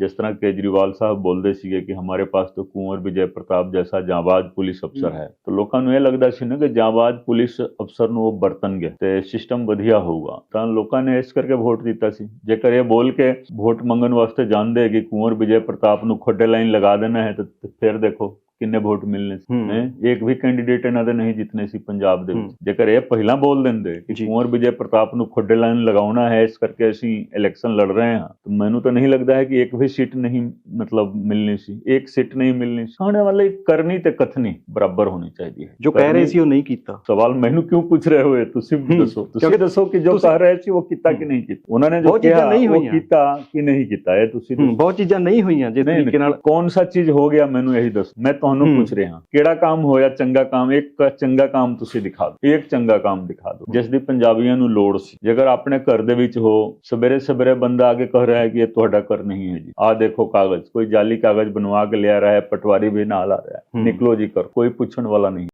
ਜਿਸ ਤਰ੍ਹਾਂ ਕੇਜਰੀਵਾਲ ਸਾਹਿਬ ਬੋਲਦੇ ਸੀਗੇ ਕਿ ਹਮਾਰੇ ਪਾਸ ਤਾਂ ਕੁੰਵਰ ਵਿਜੇ ਪ੍ਰਤਾਪ ਜੈਸਾ ਜਾਂਬਾਜ਼ ਪੁਲਿਸ ਅਫਸਰ ਹੈ। ਤਾਂ ਲੋਕਾਂ ਨੂੰ ਇਹ ਲੱਗਦਾ ਸੀ ਨਾ ਕਿ ਜਾਂਬਾਜ਼ ਪੁਲਿਸ ਅਫਸਰ ਨੂੰ ਉਹ ਵਰਤਣਗੇ ਤੇ ਸਿਸਟਮ ਵਧੀਆ ਹੋਊਗਾ। ਤਾਂ ਲੋਕਾਂ ਨੇ ਇਸ ਕਰਕੇ ਵੋਟ ਦਿੱਤਾ ਸੀ। ਜੇਕਰ ਇਹ ਬੋਲ ਕੇ ਵੋਟ ਮੰਗਣ ਵਾਸਤੇ ਜਾਂਦੇ ਕਿ ਕੁੰਵਰ ਵਿਜੇ ਪ੍ਰਤਾਪ ਨੂੰ ਖੱਡੇ ਲਾਈਨ ਲਗਾ ਦੇਣਾ ਹੈ, ਤਾਂ ਫਿਰ ਦੇਖੋ। ਕਿੰਨੇ ਵੋਟ ਮਿਲਨੇ ਸੀ। ਹੈਂ? ਇੱਕ ਵੀ ਕੈਂਡੀਡੇਟ ਇਹਨਾਂ ਦੇ ਨਹੀਂ ਜਿੱਤਨੇ ਸੀ ਪੰਜਾਬ ਦੇ ਵਿੱਚ। ਜੇਕਰ ਇਹ ਪਹਿਲਾਂ ਬੋਲ ਦਿੰਦੇ ਕਿ। ਕੁੰਵਰ ਵਿਜੇ ਪ੍ਰਤਾਪ ਨੂੰ ਖੱਡੇ ਲਾਈਨ ਲਗਾਉਣਾ ਹੈ ਇਸ ਕਰਕੇ ਅਸੀਂ ਇਲੈਕਸ਼ਨ ਲੜ ਰਹੇ ਹਾਂ ਤਾਂ ਮੈਨੂੰ ਤਾਂ ਨਹੀਂ ਲੱਗਦਾ ਹੈ ਕਿ ਇੱਕ ਵੀ ਸੀਟ ਨਹੀਂ ਮਤਲਬ ਮਿਲਣੀ ਸੀ। ਇੱਕ ਸੀਟ ਨਹੀਂ ਮਿਲਣੀ ਸੀ। ਆਉਣ ਵਾਲੀ ਕਰਨੀ ਤੇ ਕਥਨੀ ਬਰਾਬਰ ਹੋਣੀ ਚਾਹੀਦੀ ਹੈ। ਜੋ ਕਹਿ ਰਹੇ ਸੀ ਉਹ ਨਹੀਂ ਕੀਤਾ। ਸਵਾਲ ਮੈਨੂੰ ਕਿਉਂ ਪੁੱਛ ਰਹੇ ਹੋਏ? ਤੁਸੀਂ ਦੱਸੋ। ਤੁਸੀਂ ਦੱਸੋ ਕਿ ਜੋ ਕਹਿ ਰਹੇ ਸੀ ਉਹ ਕੀਤਾ ਕਿ ਨਹੀਂ ਕੀਤਾ? ਉਹਨਾਂ ਨੇ ਜੋ ਕਿਹਾ ਉਹ। ਕੀਤਾ ਕਿ ਨਹੀਂ ਕੀਤਾ? ਇਹ ਤੁਸੀਂ ਬਹੁਤ ਚੀਜ਼ਾਂ ਨਹੀਂ ਹੋਈਆਂ ਜਿਸ ਤਰੀਕੇ ਨਾਲ ਕੌਣ ਸਾ ਚੀਜ਼ ਹੋ ਗਿਆ? ਮੈਨੂੰ ਇਹੀ ਦੱਸੋ। ਮੈਂ ਤੁਹਾਨੂੰ। ਪੁੱਛ ਰਿਹਾ ਕਿਹੜਾ ਕੰਮ ਹੋਇਆ ਚੰਗਾ ਕੰਮ? ਇੱਕ ਚੰਗਾ ਕੰਮ ਤੁਸੀਂ ਦਿਖਾ ਦਿਓ। ਇੱਕ ਚੰਗਾ ਕੰਮ ਦਿਖਾ ਦਿਓ। ਜਿਸ ਦੀ ਪੰਜਾਬੀਆਂ ਨੂੰ ਲੋੜ ਸੀ। ਜੇਕਰ ਆਪਣੇ ਘਰ ਦੇ ਵਿੱਚ ਹੋ ਸਵੇਰੇ ਸਵੇਰੇ ਬੰਦਾ ਆ ਕੇ ਕਹਿ ਰਿਹਾ ਹੈ ਕਿ ਇਹ ਤੁਹਾਡਾ ਘਰ ਨਹੀਂ ਹੈ ਜੀ। ਆਹ ਦੇਖੋ ਕਾਗਜ਼। ਕੋਈ ਜਾਲੀ ਕਾਗਜ਼ ਬਣਵਾ ਕੇ ਲਿਆ ਰਿਹਾ ਹੈ ਪਟਵਾਰੀ ਵੀ ਨਾਲ ਆ ਰਿਹਾ ਹੂੰ। ਨਿਕਲੋ ਜੀ ਕਰ ਕੋਈ ਪੁੱਛਣ ਵਾਲਾ ਨਹੀਂ।